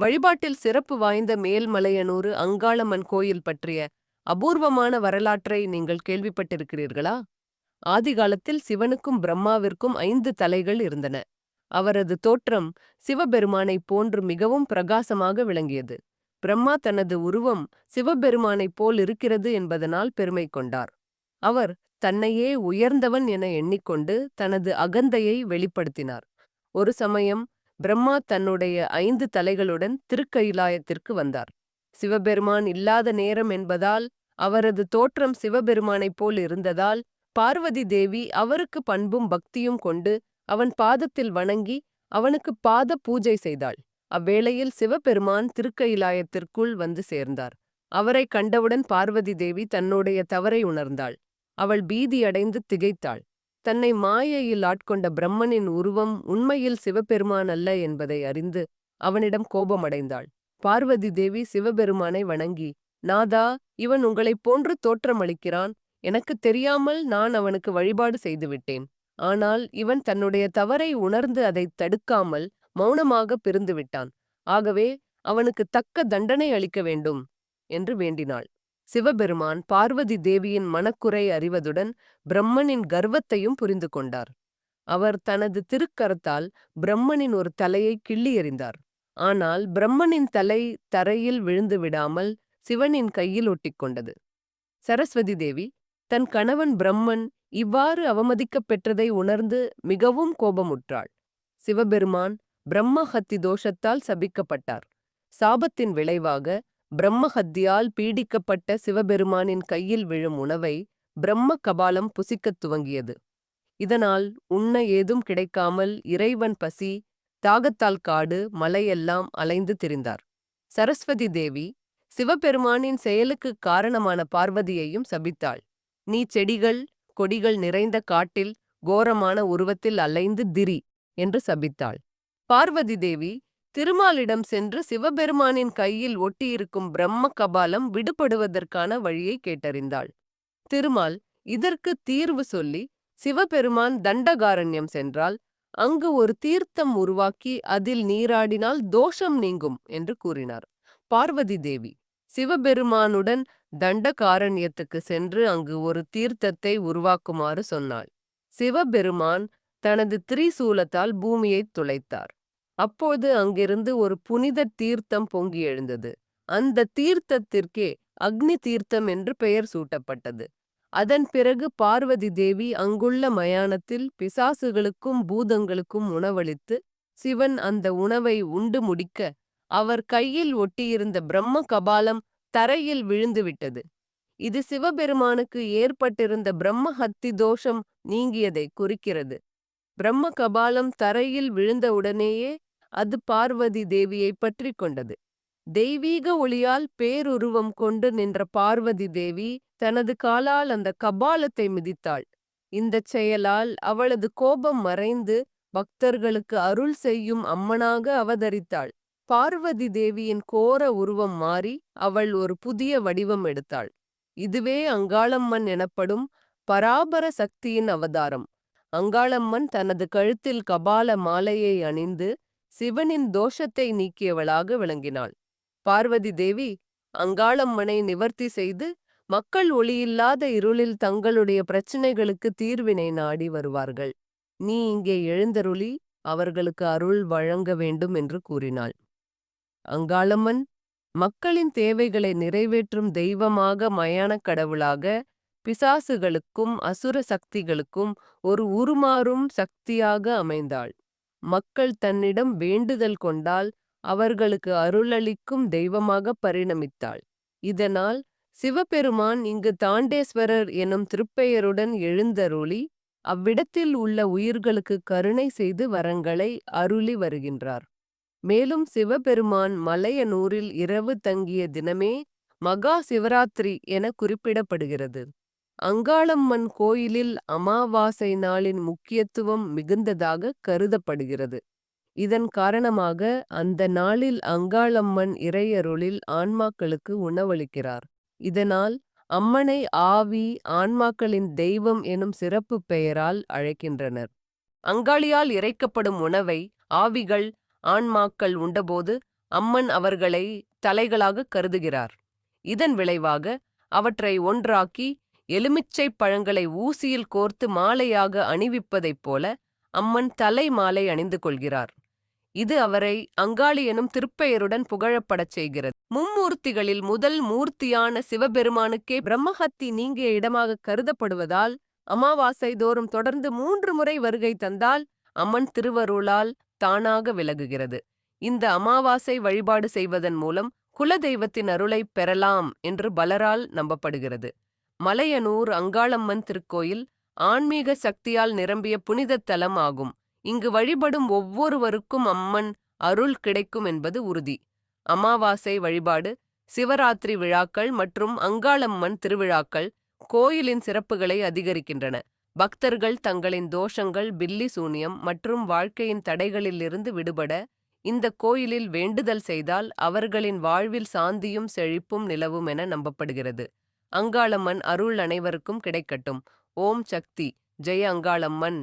வழிபாட்டில் சிறப்பு வாய்ந்த மேல்மலையனூறு அங்காளம்மன் கோயில் பற்றிய அபூர்வமான வரலாற்றை நீங்கள் கேள்விப்பட்டிருக்கிறீர்களா? ஆதிகாலத்தில் சிவனுக்கும் பிரம்மாவிற்கும் ஐந்து தலைகள் இருந்தன. அவரது தோற்றம் சிவபெருமானைப் போன்று மிகவும் பிரகாசமாக விளங்கியது. பிரம்மா தனது உருவம் சிவபெருமானைப் போல் இருக்கிறது என்பதனால் பெருமை கொண்டார். அவர் தன்னையே உயர்ந்தவன் என எண்ணிக்கொண்டு தனது அகந்தையை வெளிப்படுத்தினார். ஒரு சமயம் பிரம்மா தன்னுடைய ஐந்து தலைகளுடன் திருக்கயிலாயத்திற்கு வந்தார். சிவபெருமான் இல்லாத நேரம் என்பதால் அவரது தோற்றம் சிவபெருமானைப் போல் இருந்ததால் பார்வதி தேவி அவருக்கு பண்பும் பக்தியும் கொண்டு அவன் பாதத்தில் வணங்கி அவனுக்கு பாத பூஜை செய்தாள். அவ்வேளையில் சிவபெருமான் திருக்கயிலாயத்திற்குள் வந்து சேர்ந்தார். அவரை கண்டவுடன் பார்வதி தேவி தன்னுடைய தவறை உணர்ந்தாள். அவள் பீதியடைந்து திகைத்தாள். தன்னை மாயையில் ஆட்கொண்ட பிரம்மனின் உருவம் உண்மையில் சிவபெருமான் அல்ல என்பதை அறிந்து அவனிடம் கோபமடைந்தாள். பார்வதி தேவி சிவபெருமானை வணங்கி நாதா இவன் உங்களைப் போன்று தோற்றமளிக்கிறான். எனக்கு தெரியாமல் நான் அவனுக்கு வழிபாடு செய்துவிட்டேன். ஆனால் இவன் தன்னுடைய தவறை உணர்ந்து அதை தடுக்காமல் மௌனமாக பிரிந்துவிட்டான். ஆகவே அவனுக்கு தக்க தண்டனை அளிக்க வேண்டும் என்று வேண்டினாள். சிவபெருமான் பார்வதி தேவியின் மனக்குறை அறிவதுடன் பிரம்மனின் கர்வத்தையும் புரிந்து கொண்டார். அவர் தனது திருக்கரத்தால் பிரம்மனின் ஒரு தலையை கிள்ளி எறிந்தார். ஆனால் பிரம்மனின் தலை தரையில் விழுந்து விடாமல் சிவனின் கையில் ஒட்டிக்கொண்டது சரஸ்வதி தேவி தன் கணவன் பிரம்மன் இவ்வாறு அவமதிக்கப் பெற்றதை உணர்ந்து மிகவும் கோபமுற்றாள். சிவபெருமான் பிரம்மஹத்தி தோஷத்தால் சபிக்கப்பட்டார். சாபத்தின் விளைவாக பிரம்மஹத்தியால் பீடிக்கப்பட்ட சிவபெருமானின் கையில் விழும் உணவை பிரம்ம கபாலம் புசிக்கத் துவங்கியது. இதனால் உண்ண ஏதும் கிடைக்காமல் இறைவன் பசி தாகத்தால் காடு மலையெல்லாம் அலைந்து திரிந்தார். சரஸ்வதி தேவி சிவபெருமானின் செயலுக்கு காரணமான பார்வதியையும் சபித்தாள். நீ செடிகள் கொடிகள் நிறைந்த காட்டில் கோரமான உருவத்தில் அலைந்து திரி என்று சபித்தாள். பார்வதி தேவி திருமாலிடம் சென்று சிவபெருமானின் கையில் ஒட்டியிருக்கும் பிரம்ம கபாலம் விடுபடுவதற்கான வழியை கேட்டறிந்தாள். திருமால் இதற்கு தீர்வு சொல்லி சிவபெருமான் தண்டகாரண்யம் சென்றால் அங்கு ஒரு தீர்த்தம் உருவாக்கி அதில் நீராடினால் தோஷம் நீங்கும் என்று கூறினார். பார்வதி தேவி சிவபெருமானுடன் தண்டகாரண்யத்துக்கு சென்று அங்கு ஒரு தீர்த்தத்தை உருவாக்குமாறு சொன்னாள். சிவபெருமான் தனது திரிசூலத்தால் பூமியைத் துளைத்தார். அப்போது அங்கிருந்து ஒரு புனித தீர்த்தம் பொங்கி எழுந்தது. அந்த தீர்த்தத்திற்கே அக்னி தீர்த்தம் என்று பெயர் சூட்டப்பட்டது. அதன் பிறகு பார்வதி தேவி அங்குள்ள மயானத்தில் பிசாசுகளுக்கும் பூதங்களுக்கும் உணவளித்து சிவன் அந்த உணவை உண்டு முடிக்க அவர் கையில் ஒட்டியிருந்த பிரம்ம கபாலம் தரையில் விழுந்துவிட்டது இது சிவபெருமானுக்கு ஏற்பட்டிருந்த பிரம்ம ஹத்தி தோஷம் நீங்கியதை குறிக்கிறது. பிரம்ம கபாலம் தரையில் விழுந்தவுடனேயே அது பார்வதி தேவியை பற்றி கொண்டது. தெய்வீக ஒளியால் பேருருவம் கொண்டு நின்ற பார்வதி தேவி தனது காலால் அந்த கபாலத்தை மிதித்தாள். இந்தச் செயலால் அவளது கோபம் மறைந்து பக்தர்களுக்கு அருள் செய்யும் அம்மனாக அவதரித்தாள். பார்வதி தேவியின் கோர உருவம் மாறி அவள் ஒரு புதிய வடிவம் எடுத்தாள். இதுவே அங்காளம்மன் எனப்படும் பராபர சக்தியின் அவதாரம். அங்காளம்மன் தனது கழுத்தில் கபால மாலையை அணிந்து சிவனின் தோஷத்தை நீக்கியவளாக விளங்கினாள். பார்வதி தேவி அங்காளம்மனை நிவர்த்தி செய்து மக்கள் ஒளியில்லாத இருளில் தங்களுடைய பிரச்சினைகளுக்கு தீர்வினை நாடி வருவார்கள். நீ இங்கே எழுந்தருளி அவர்களுக்கு அருள் வழங்க வேண்டும் என்று கூறினாள். அங்காளம்மன் மக்களின் தேவைகளை நிறைவேற்றும் தெய்வமாக மயானக் கடவுளாக பிசாசுகளுக்கும் அசுர சக்திகளுக்கும் ஒரு உருமாறும் சக்தியாக அமைந்தாள். மக்கள் தன்னிடம் வேண்டுதல் கொண்டால் அவர்களுக்கு அருளளிக்கும் தெய்வமாக பரிணமித்தாள். இதனால் சிவபெருமான் இங்கு தாண்டேஸ்வரர் எனும் திருப்பெயருடன் எழுந்தருளி அவ்விடத்தில் உள்ள உயிர்களுக்கு கருணை செய்து வரங்களை அருளி வருகின்றார். மேலும் சிவபெருமான் மலையனூரில் இரவு தங்கிய தினமே மகா சிவராத்திரி என குறிப்பிடப்படுகிறது. அங்காளம்மன் கோயிலில் அமாவாசை நாளின் முக்கியத்துவம் மிகுந்ததாக கருதப்படுகிறது. இதன் காரணமாக அந்த நாளில் அங்காளம்மன் இறையருளில் ஆன்மாக்களுக்கு உணவளிக்கிறார். இதனால் அம்மனை ஆவி ஆன்மாக்களின் தெய்வம் எனும் சிறப்பு பெயரால் அழைக்கின்றனர். அங்காளியால் இறைக்கப்படும் உணவை ஆவிகள் ஆன்மாக்கள் உண்டபோது அம்மன் அவர்களை தலைகளாக கருதுகிறார். இதன் விளைவாக அவற்றை ஒன்றாக்கி எலுமிச்சைப் பழங்களை ஊசியில் கோர்த்து மாலையாக அணிவிப்பதைப் போல அம்மன் தலை மாலை அணிந்து கொள்கிறார். இது அவரை அங்காளி எனும் திருப்பெயருடன் புகழப்படச் செய்கிறது. மும்மூர்த்திகளில் முதல் மூர்த்தியான சிவபெருமானுக்கே பிரம்மஹத்தி நீங்கிய இடமாக கருதப்படுவதால் அமாவாசை தோறும் தொடர்ந்து மூன்று முறை வருகை தந்தால் அம்மன் திருவருளால் தானாக விலகுகிறது. இந்த அமாவாசை வழிபாடு செய்வதன் மூலம் குலதெய்வத்தின் அருளை பெறலாம் என்று பலரால் நம்பப்படுகிறது. மலையனூர் அங்காளம்மன் திருக்கோயில் ஆன்மீக சக்தியால் நிரம்பிய புனித தலம் ஆகும். இங்கு வழிபடும் ஒவ்வொருவருக்கும் அம்மன் அருள் கிடைக்கும் என்பது உறுதி. அமாவாசை வழிபாடு சிவராத்திரி விழாக்கள் மற்றும் அங்காளம்மன் திருவிழாக்கள் கோயிலின் சிறப்புகளை அதிகரிக்கின்றன. பக்தர்கள் தங்களின் தோஷங்கள் பில்லி சூனியம் மற்றும் வாழ்க்கையின் தடைகளிலிருந்து விடுபட இந்த கோயிலில் வேண்டுதல் செய்தால் அவர்களின் வாழ்வில் சாந்தியும் செழிப்பும் நிலவும் என நம்பப்படுகிறது. அங்காளம்மன் அருள் அனைவருக்கும் கிடைக்கட்டும். ஓம் சக்தி. ஜெய அங்காளம்மன்.